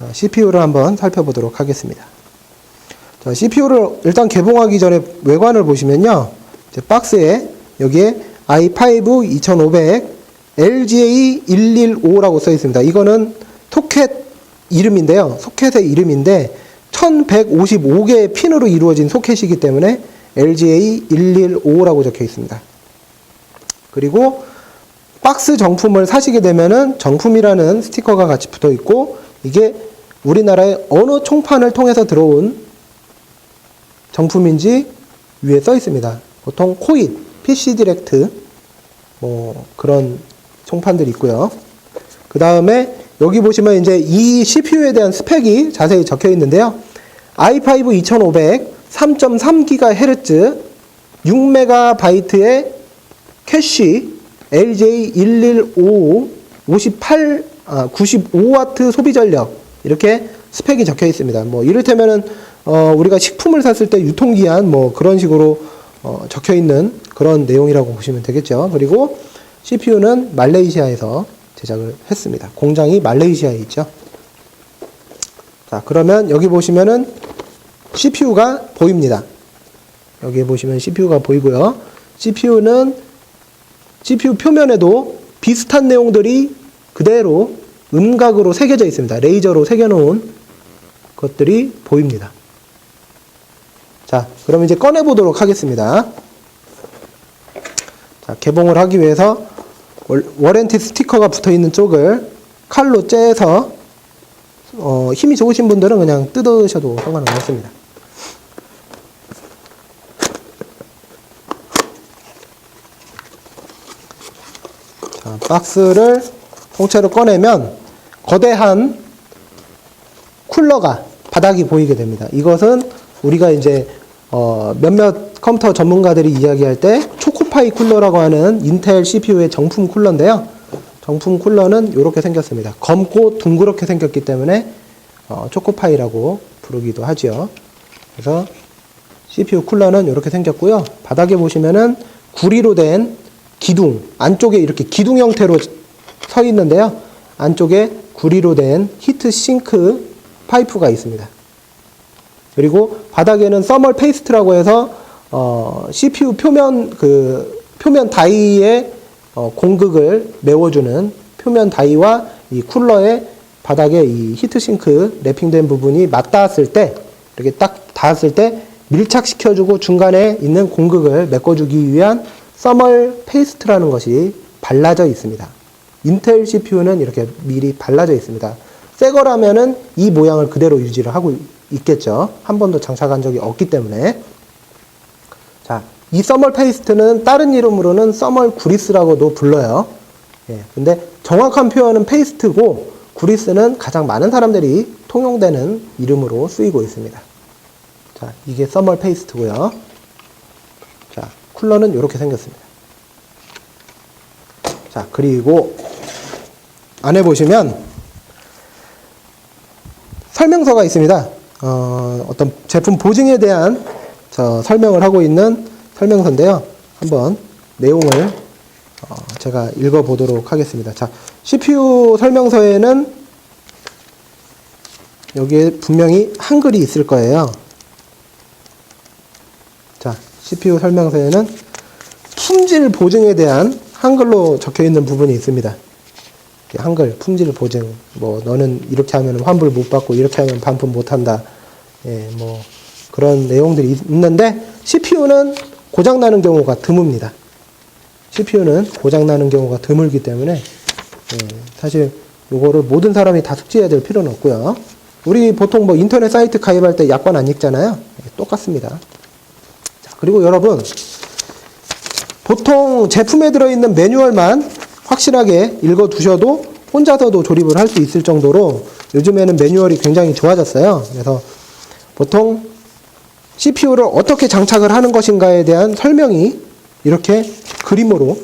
자, CPU를 한번 살펴보도록 하겠습니다. 자, CPU를 일단 개봉하기 전에 외관을 보시면요. 박스에 여기에 i5 2500 LGA 115라고 써 있습니다. 이거는 소켓 이름인데요. 소켓의 이름인데 1155개의 핀으로 이루어진 소켓이기 때문에 LGA 115라고 적혀 있습니다. 그리고 박스 정품을 사시게 되면은 정품이라는 스티커가 같이 붙어 있고 이게 우리나라의 어느 총판을 통해서 들어온 정품인지 위에 써 있습니다. 보통 코잇, PC 디렉트 뭐 그런 총판들이 있고요. 그 다음에 여기 보시면 이제 이 CPU에 대한 스펙이 자세히 적혀 있는데요. i5 2500 3.3GHz 6MB의 캐시 LJ115 58 아, 95W 소비 전력 이렇게 스펙이 적혀 있습니다. 뭐 이를테면은 어, 우리가 식품을 샀을 때 유통기한 뭐 그런 식으로 어, 적혀 있는 그런 내용이라고 보시면 되겠죠. 그리고 CPU는 말레이시아에서 제작을 했습니다. 공장이 말레이시아에 있죠. 자, 그러면 여기 보시면은 CPU가 보입니다. 여기 보시면 CPU가 보이고요. CPU는 CPU 표면에도 비슷한 내용들이 그대로 음각으로 새겨져 있습니다. 레이저로 새겨놓은 것들이 보입니다. 자, 그럼 이제 꺼내보도록 하겠습니다. 자, 개봉을 하기 위해서 월- 워렌티 스티커가 붙어 있는 쪽을 칼로 째서 어, 힘이 좋으신 분들은 그냥 뜯으셔도 상관은 없습니다. 자, 박스를 통째로 꺼내면 거대한 쿨러가 바닥이 보이게 됩니다. 이것은 우리가 이제 어, 몇몇 컴퓨터 전문가들이 이야기할 때 초코파이 쿨러라고 하는 인텔 CPU의 정품 쿨러인데요. 정품 쿨러는 이렇게 생겼습니다. 검고 둥그렇게 생겼기 때문에 어, 초코파이라고 부르기도 하죠. 그래서 CPU 쿨러는 이렇게 생겼고요. 바닥에 보시면은 구리로 된 기둥, 안쪽에 이렇게 기둥 형태로 서 있는데요. 안쪽에 구리로 된 히트 싱크 파이프가 있습니다. 그리고 바닥에는 서멀 페이스트라고 해서 어, CPU 표면 그 표면 다이의 어, 공극을 메워주는 표면 다이와 이 쿨러의 바닥에 이 히트싱크 랩핑된 부분이 맞닿았을 때 이렇게 딱 닿았을 때 밀착시켜주고 중간에 있는 공극을 메꿔주기 위한 서멀 페이스트라는 것이 발라져 있습니다. 인텔 CPU는 이렇게 미리 발라져 있습니다. 새 거라면은 이 모양을 그대로 유지를 하고 있겠죠. 한 번도 장착한 적이 없기 때문에. 자, 이 서멀 페이스트는 다른 이름으로는 서멀 구리스라고도 불러요. 예, 근데 정확한 표현은 페이스트고 구리스는 가장 많은 사람들이 통용되는 이름으로 쓰이고 있습니다. 자, 이게 서멀 페이스트고요. 자, 쿨러는 이렇게 생겼습니다. 자, 그리고 안에 보시면 설명서가 있습니다. 어, 어떤 제품 보증에 대한 저 설명을 하고 있는 설명서인데요. 한번 내용을 어, 제가 읽어보도록 하겠습니다. 자, CPU 설명서에는 여기에 분명히 한글이 있을 거예요. 자, CPU 설명서에는 품질 보증에 대한 한글로 적혀 있는 부분이 있습니다. 한글 품질 보증 뭐 너는 이렇게 하면 환불 못 받고 이렇게 하면 반품 못 한다. 예, 뭐 그런 내용들이 있는데 CPU는 고장 나는 경우가 드뭅니다. CPU는 고장 나는 경우가 드물기 때문에 예, 사실 요거를 모든 사람이 다 숙지해야 될 필요는 없고요. 우리 보통 뭐 인터넷 사이트 가입할 때 약관 안 읽잖아요. 예, 똑같습니다. 자, 그리고 여러분 보통 제품에 들어있는 매뉴얼만 확실하게 읽어 두셔도 혼자서도 조립을 할 수 있을 정도로 요즘에는 매뉴얼이 굉장히 좋아졌어요. 그래서 보통 CPU를 어떻게 장착을 하는 것인가에 대한 설명이 이렇게 그림으로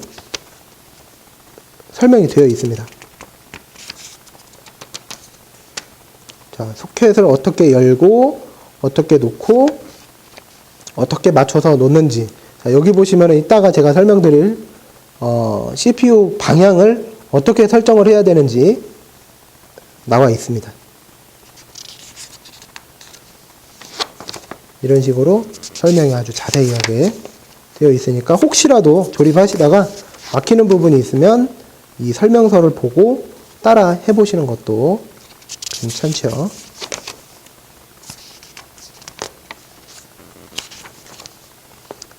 설명이 되어 있습니다. 자, 소켓을 어떻게 열고, 어떻게 놓고, 어떻게 맞춰서 놓는지. 자, 여기 보시면 이따가 제가 설명드릴 어, CPU 방향을 어떻게 설정을 해야 되는지 나와 있습니다. 이런 식으로 설명이 아주 자세하게 되어 있으니까 혹시라도 조립하시다가 막히는 부분이 있으면 이 설명서를 보고 따라 해보시는 것도 괜찮죠.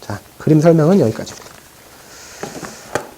자, 그림 설명은 여기까지입니다.